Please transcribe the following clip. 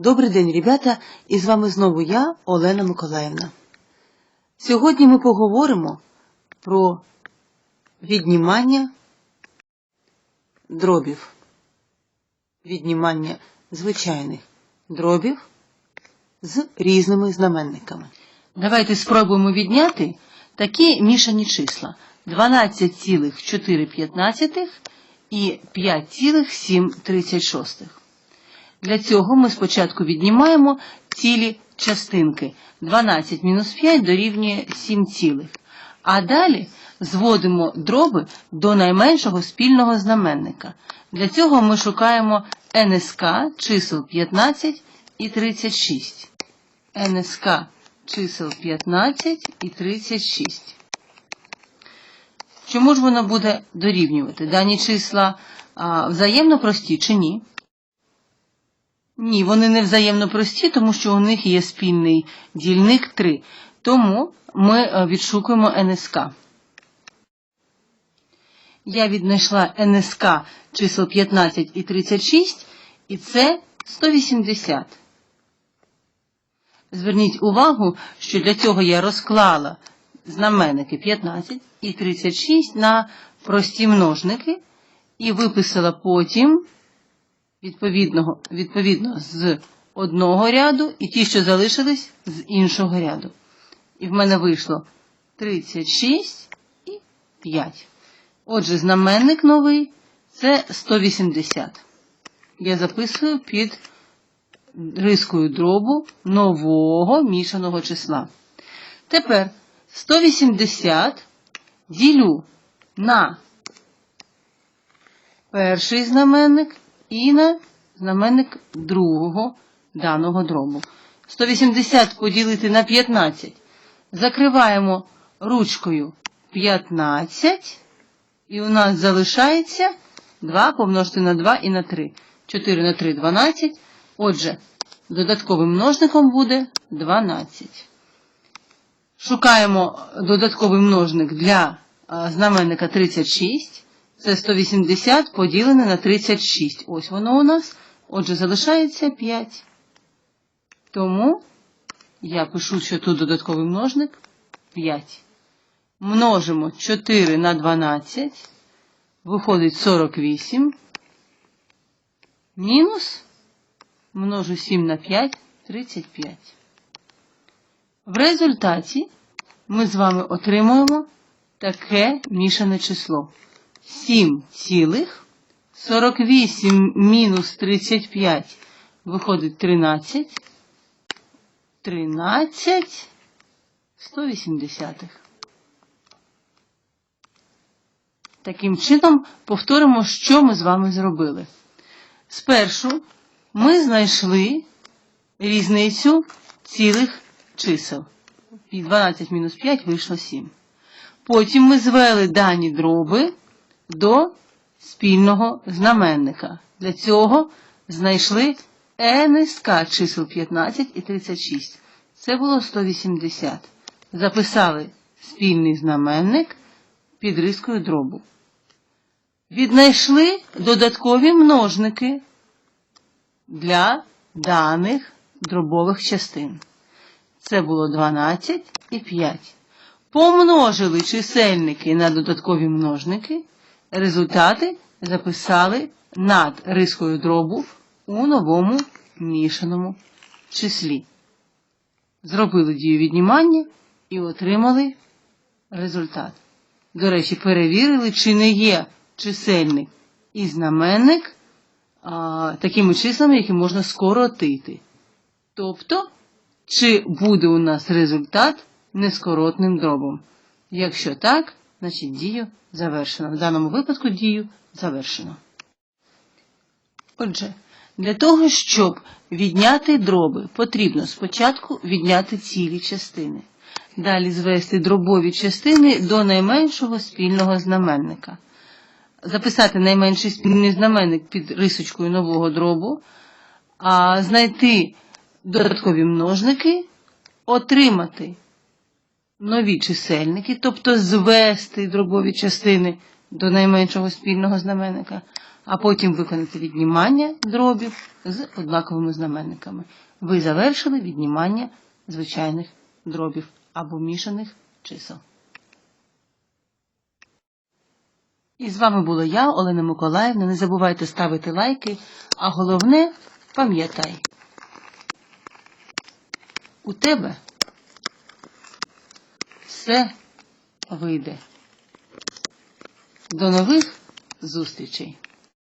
Добрий день, ребята, і з вами знову я, Олена Миколаївна. Сьогодні ми поговоримо про віднімання дробів. Віднімання звичайних дробів з різними знаменниками. Давайте спробуємо відняти такі мішані числа 12,4 і 5,736. Для цього ми спочатку віднімаємо цілі частинки. 12 мінус 5 дорівнює 7 цілих. А далі зводимо дроби до найменшого спільного знаменника. Для цього ми шукаємо НСК чисел 15 і 36. НСК чисел 15 і 36. Чому ж воно буде дорівнювати? Дані числа а, взаємно прості чи ні? Ні, вони не взаємно прості, тому що у них є спільний дільник 3. Тому ми е, відшукуємо НСК. Я віднайшла НСК чисел 15 і 36, і це 180. Зверніть увагу, що для цього я розклала знаменники 15 і 36 на прості множники і виписала потім відповідного, відповідно з одного ряду і ті, що залишились з іншого ряду. І в мене вийшло 36 і 5. Отже, знаменник новий це 180. Я записую під рискою дробу нового мішаного числа. Тепер 180 ділю на перший знаменник і на знаменник другого даного дробу. 180 поділити на 15. Закриваємо ручкою 15, і у нас залишається 2 помножити на 2 і на 3. 4 на 3 12. Отже, додатковим множником буде 12. Шукаємо додатковий множник для знаменника 36. Це 180 поділене на 36. Ось воно у нас. Отже, залишається 5. Тому я пишу, що тут додатковий множник 5. Множимо 4 на 12. Виходить 48. Мінус множу 7 на 5 35. В результаті ми з вами отримуємо таке мішане число. 7 цілих 48 мінус 35 виходить 13. 13 180. Таким чином, повторимо, що ми з вами зробили. Спершу ми знайшли різницю цілих чисел. 12 мінус 5 вийшло 7. Потім ми звели дані дроби до спільного знаменника. Для цього знайшли НСК чисел 15 і 36. Це було 180. Записали спільний знаменник під рискою дробу. Віднайшли додаткові множники для даних дробових частин. Це було 12 і 5. Помножили чисельники на додаткові множники. Результати записали над рискою дробу у новому мішаному числі. Зробили дію віднімання і отримали результат. До речі, перевірили, чи не є чисельник і знаменник а, такими числами, які можна скоротити. Тобто, чи буде у нас результат нескоротним дробом. Якщо так, значить дію завершено. В даному випадку дію завершено. Отже, для того, щоб відняти дроби, потрібно спочатку відняти цілі частини. Далі звести дробові частини до найменшого спільного знаменника. Записати найменший спільний знаменник під рисочкою нового дробу, а знайти додаткові множники, отримати нові чисельники, тобто звести дробові частини до найменшого спільного знаменника, а потім виконати віднімання дробів з однаковими знаменниками. Ви завершили віднімання звичайних дробів або мішаних чисел. І з вами була я, Олена Миколаївна. Не забувайте ставити лайки, а головне пам'ятай. У тебе все вийде. До нових зустрічей!